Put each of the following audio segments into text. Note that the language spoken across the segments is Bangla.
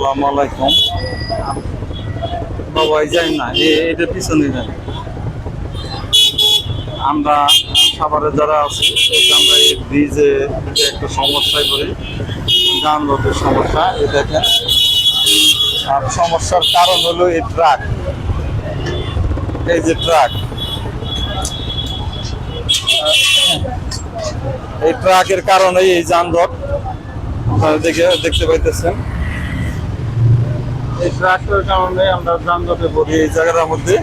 আসসালামু আলাইকুম। বাবা, এই যাই না এটা পিছনে যাই। আমরা সাভারে যারা আছি আমরা এই ব্রিজে একটা সমস্যায় পড়ি, যানজটের সমস্যা দেখেন। আর সমস্যার কারণ হলো এই ট্রাক এই যে ট্রাক এই ট্রাকের কারণে এই যানজট, আপনারা দেখে দেখতে পাইতেছেন। এই ট্রাকের কারণে আমরা যানজটে পড়ি এই জায়গাটার মধ্যে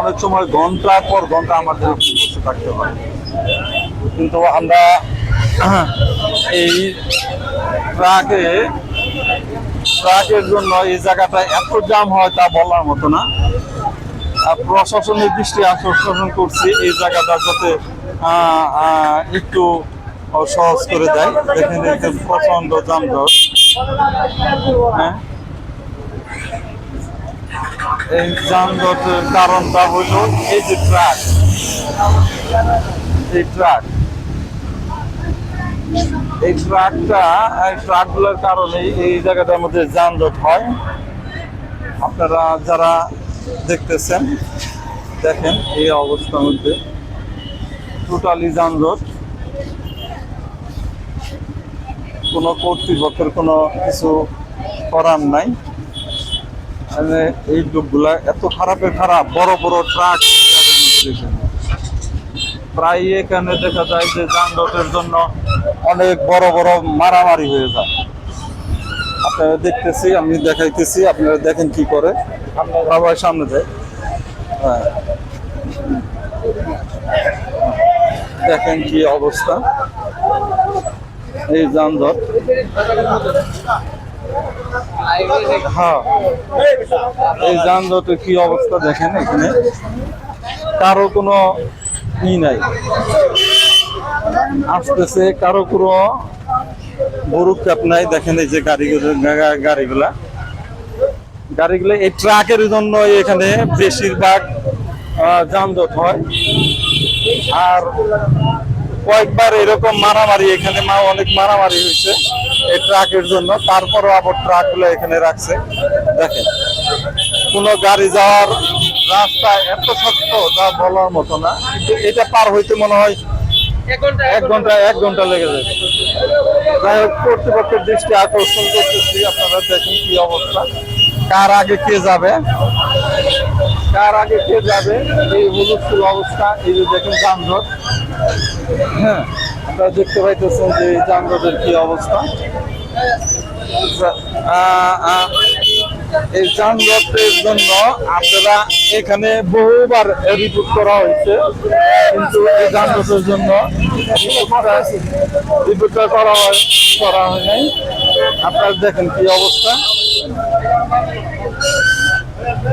অনেক সময় ঘণ্টার পর ঘণ্টা আমাদের বসে থাকতে হয়। কিন্তু আমরা এই ট্রাকে, ট্রাকের জন্য এই জায়গাটা এত জাম হয় তা বলার মতো না। আর প্রশাসনের দৃষ্টি আকর্ষণ করছি এই জায়গাটা যাতে একটু সহজ করে দেয়। দেখেন প্রচণ্ড যানজট। হ্যাঁ? এই যানজটের কারণটা হইল এই যে ট্রাক এই ট্রাক এই ট্রাকটা ট্রাকগুলোর কারণে এই জায়গাটার মধ্যে যানজট হয়। আপনারা যারা দেখতেছেন, দেখেন এই অবস্থার মধ্যে টোটালি যানজট। কোনো কর্তৃপক্ষের কোনো কিছু করার নাই। মানে এই লোকগুলা এত খারাপের খারাপ, বড় বড় ট্রাক প্রায় এখানে দেখা যায় যে যানজটের জন্য অনেক বড় বড় মারামারি হয়ে যায়। আপনারা দেখতেছি, আমি দেখাইতেছি, আপনারা দেখেন কি করে। সবাই সামনে যায় হ্যাঁ। দেখেন কি অবস্থা। এই যানজট। হ্যাঁ। এই যানজটের কি অবস্থা দেখেন এখানে? কারও কোনো ই নাই। আসতেছে, কারও কোনো গরু নাই। দেখেন এই যে গাড়িগুলো গাড়িগুলা। গাড়িগুলো এই ট্রাকের জন্য এখানে বেশিরভাগ যানজট হয়। আর কয়েকবার এরকম মারামারি, এখানে মা অনেক মারামারি হয়েছে। এই ট্রাকের জন্য। তারপরও আবার ট্রাকগুলো এখানে রাখছে। দেখেন কোনো গাড়ি যাওয়ার রাস্তা এত শক্ত যা বলার মতো না। কিন্তু এটা পার হইতে মনে হয় এক ঘণ্টা এক ঘণ্টা লেগে যাবে। যাই হোক কর্তৃপক্ষের দৃষ্টি আকর্ষণ করতেছি আপনারা দেখেন কি অবস্থা। কার আগে কে যাবে? কার আগে কে যাবে? এই হুলস্থুল অবস্থা এই যে দেখেন যানজট। হ্যাঁ আপনারা দেখতে পাইতেছেন যে এই যানজটের কি অবস্থা। এই যানজটের জন্য আপনারা এখানে বহুবার রিপোর্ট করা হয়েছে। কিন্তু এই যানজটের জন্য রিপোর্টটা করা হয় করা হয় নাই। আপনারা দেখেন কি অবস্থা।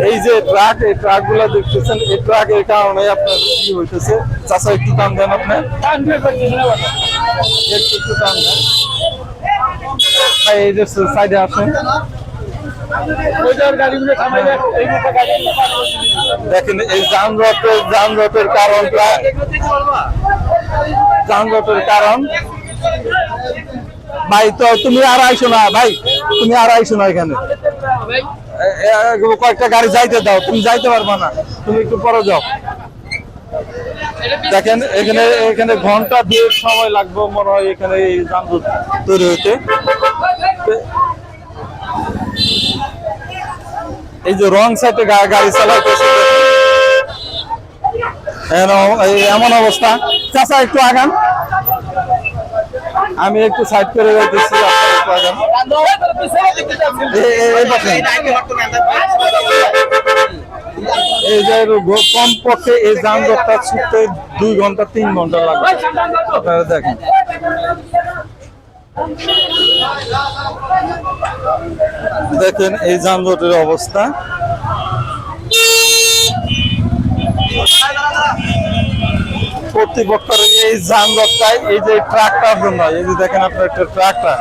এই যে ট্রাক এই ট্রাকগুলা দেখতেছেন, এই ট্রাকের কারণে আপনার কি হইতেছে। চাষা একটু টান দেন আপনি। একটু একটু টান দেন। এই যে সাইডে আসেন। দেখেন, এই যানজটের যানজটের কারণটা যানজটের কারণ। ভাই, তো তুমি আর আইসো না, ভাই। তুমি আর আইসো না এখানে। কয়েকটা গাড়ি যাইতে দাও, তুমি যাইতে পারবে না, তুমি একটু পরে যাও। দেখেন, এখানে এখানে ঘণ্টা দুয়েক সময় লাগবে, মনে হয় এখানে এই যানজট তৈরি হইতে। এই যে রং সাইডে গাড়ি চালাইতেছে। এমন অবস্থা। চাচা, একটু আগান। আমি একটু সাইড করে যাইতেছি, আপনারা একটু আগান। এই যে কমপক্ষে এই যানজটটা ছুটতে দুই ঘণ্টা, তিন ঘণ্টা লাগবে আপনারা দেখেন। দেখেন এই যানজটের অবস্থা। কর্তৃপক্ষের এই যানজটটাই, এই যে ট্রাকটার জন্য, এই যে দেখেন আপনার একটা ট্রাকটা।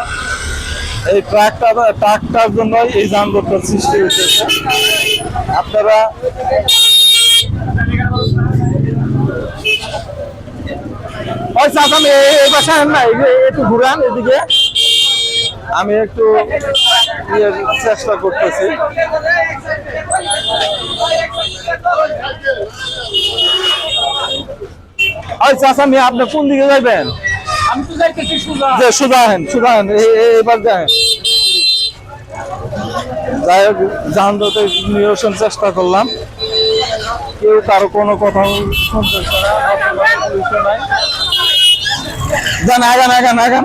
এই ট্রাকটা ট্রাকটার জন্য এই যানজটটার সৃষ্টি হয়েছে আপনারা ওই চাচাম এই বাসায় না একটু ঘুরান এদিকে। আমি একটু ইয়ের চেষ্টা করতেছি। আচ্ছা চাচা মিয়া আপনি কোন দিকে যাইবেন? হেন হেন যাই হোক নিরসন চেষ্টা করলাম। কেউ কারও কোনো কথা শুনতেছে আগান আগান আগান।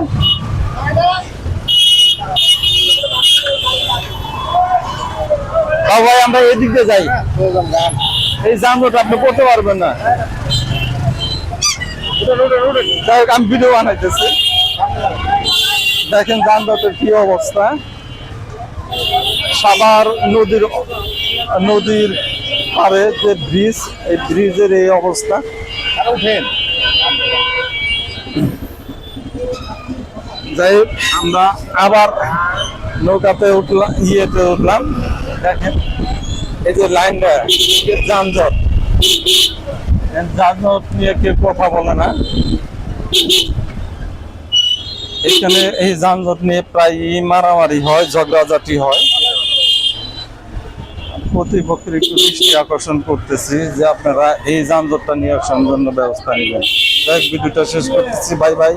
আমরা এদিক দিয়ে যাই। এই যানজট আপনি করতে পারবেন না। যাই আমি ভিডিও বানাইতেছি। দেখেন যানজটের কি অবস্থা। সাবার নদীর নদীর পারে যে ব্রিজ এই ব্রিজের এই অবস্থা। উঠেন যাই আমরা আবার নৌকাতে উঠলাম, ইয়েতে উঠলাম। দেখেন, এই যে লাইনটা যানজট। যানজট নিয়ে কেউ কথা বলে না। এখানে এই যানজট নিয়ে প্রায় মারামারি হয়, ঝগড়াঝাটি হয়। প্রতিপক্ষের একটু দৃষ্টি আকর্ষণ করতেছি যে আপনারা এই যানজটটা নিরসনের জন্য ব্যবস্থা নেবেন। ভিডিওটা শেষ করতেছি। Bye bye.